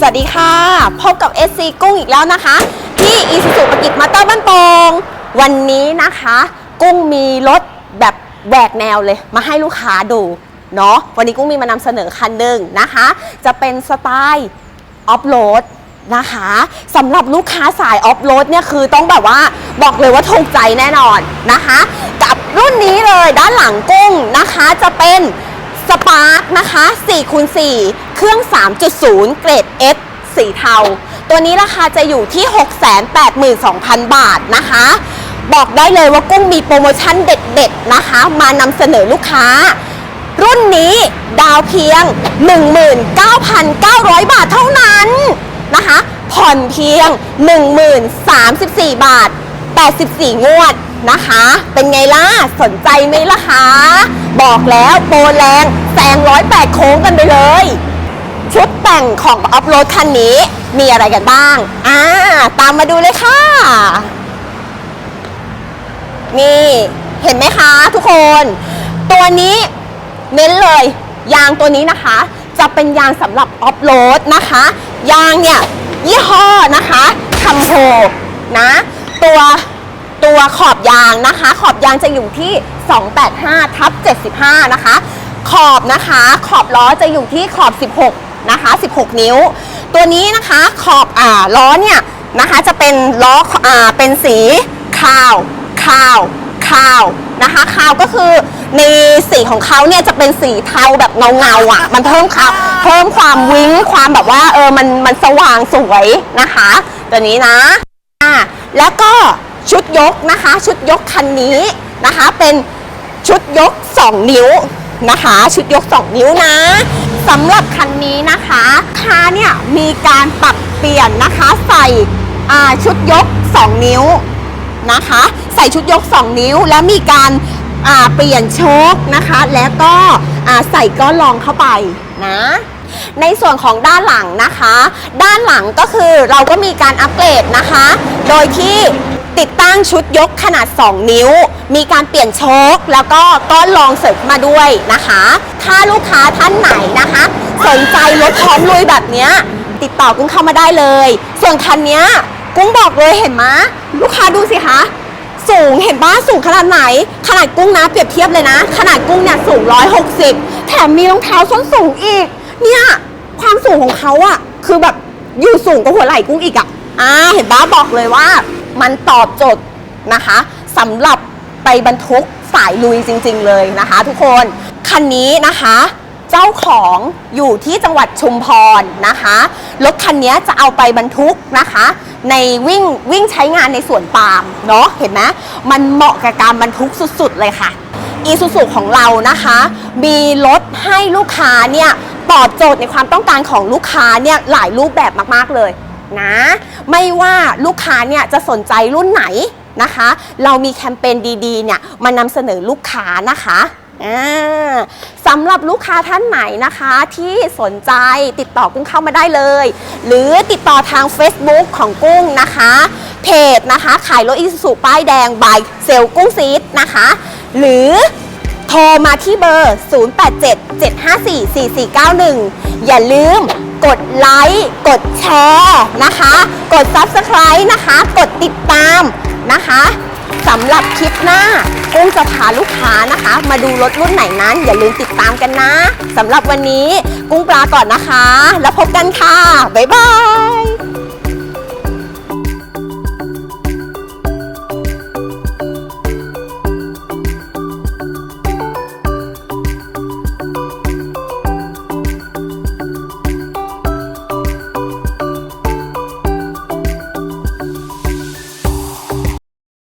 สวัสดีค่ะ พบกับ SC กุ้งอีกแล้วนะคะ ที่อีสุสุปกิจมาเตอร์บ้านโปงวันนี้นะคะ กุ้งมีรถแบบแหวกแนวเลย มาให้ลูกค้าดูเนาะวันนี้กุ้งมีมานำเสนอคันหนึ่งนะคะ จะเป็นสไตล์ออฟโรดนะคะสำหรับลูกค้าสายออฟโรดเนี่ยคือต้องแบบว่าบอกเลยว่าถูกใจแน่นอนนะคะ กับรุ่นนี้เลยด้านหลังกุ้งนะคะจะเป็น สปาร์กนะคะ4คูณ4เครื่อง 3.0 เกรด S สีเทา ตัวนี้ราคาจะอยู่ที่ 682,000 บาทนะคะ บอกได้เลยว่ากุ้งมีโปรโมชั่นเด็ดๆนะคะ มานำเสนอลูกค้า รุ่นนี้ดาวเพียง 19,900 บาทเท่านั้นนะคะ ผ่อนเพียง 1034 บาท 84 งวดนะคะ เป็นไงล่ะ สนใจไหมล่ะคะ บอกแล้วโปรแรงแซงร้อยแปดโค้งกันไปเลย ชุดแต่งของออฟโรดคันนี้มีอะไรกันบ้าง อ่า ตามมาดูเลยค่ะ นี่เห็นไหมคะทุกคน ตัวนี้เน้นเลย ยางตัวนี้นะคะ จะเป็นยางสำหรับออฟโรดนะคะ ยางเนี่ยยี่ห้อนะคะคัมโฮนะ ตัวตัวขอบยางนะคะ ขอบยางจะอยู่ที่ 285ทับ75 นะคะ ขอบนะคะ ขอบล้อจะอยู่ที่ขอบ 16 นะคะ 16 นิ้ว ตัวนี้นะคะขอบอ่าล้อเนี่ยนะคะจะเป็นล้ออ่าเป็นสีขาวขาวขาวนะคะขาวก็คือในสีของเขาเนี่ยจะเป็นสีเทาแบบเงาเงาๆอะ มันเพิ่มความเพิ่มความวิ้งความแบบว่าเออมันมันสว่างสวยนะคะ ตัวนี้นะอ่า แล้วก็ชุดยกนะคะ ชุดยกคันนี้นะคะ เป็นชุดยก 2 นิ้วนะคะ ชุดยก 2 นิ้วนะสำหรับคันนี้นะคะค่าเนี่ยมีการปรับเปลี่ยนนะคะใส่ชุดยก 2 นิ้วนะคะ ใส่ชุดยก 2 นิ้วแล้วมีการเปลี่ยนโชคนะคะ แล้วก็ใส่ก้อนรองเข้าไปนะ ในส่วนของด้านหลังนะคะ ด้านหลังก็คือเราก็มีการอัปเกรดนะคะ โดยที่ติดตั้งชุดยกขนาด 2 นิ้ว มีการเปลี่ยนโชคแล้วก็ก้อนรองเสริมมาด้วยนะคะ ถ้าลูกค้าท่านไหนนะคะ สนใจรถพร้อมลุยแบบนี้ติดต่อกุ้งเข้ามาได้เลย ส่วนคันนี้กุ้งบอกเลยเห็นไหมลูกค้าดูสิคะสูงเห็นบ้าสูงขนาดไหน ขนาดกุ้งนะเปรียบเทียบเลยนะ ขนาดกุ้งเนี่ยสูง 160 แถมมีรองเท้าส้นสูงอีก เนี่ย ความสูงของเขาอะคือแบบอยู่สูงกว่าหัวไหล่กุ้งอีกอะอ่าเห็นบ้าบอกเลยว่า มันตอบโจทย์นะคะสำหรับไปบรรทุกสายลุยจริง ๆ เลยนะคะ ทุกคนคันนี้นะคะ เจ้าของอยู่ที่จังหวัดชุมพรนะคะรถคันนี้จะเอาไปบรรทุกนะคะ ในวิ่งวิ่งใช้งานในสวนปาล์มเนาะเห็นไหมมันเหมาะกับการบรรทุกสุด ๆ เลยค่ะอีซูซูของเรานะคะ มีรถให้ลูกค้าเนี่ย ตอบโจทย์ในความต้องการของลูกค้าเนี่ยหลายรูปแบบมากๆเลยนะ ไม่ว่าลูกค้าเนี่ยจะสนใจรุ่นไหนนะคะ เรามีแคมเปญดีๆเนี่ยมานำเสนอลูกค้านะคะสำหรับลูกค้าท่านไหนนะคะที่สนใจติดต่อกุ้งเข้ามาได้เลย หรือติดต่อทาง Facebook ของกุ้งนะคะ เพจนะคะ ขายรถอีซูซูป้ายแดงบายเซลกุ้งซีดนะคะ หรือ โทรมาที่เบอร์ 0877544491 อย่าลืมกดไลค์ กดแชร์นะคะ กด Subscribe นะคะ กดติดตามนะคะสำหรับคลิปหน้ากุ้งจะพาลูกค้านะคะ มาดูรถรุ่นไหนนั้น อย่าลืมติดตามกันนะสำหรับวันนี้กุ้งปลาก่อนนะคะ แล้วพบกันค่ะ บ๊ายบาย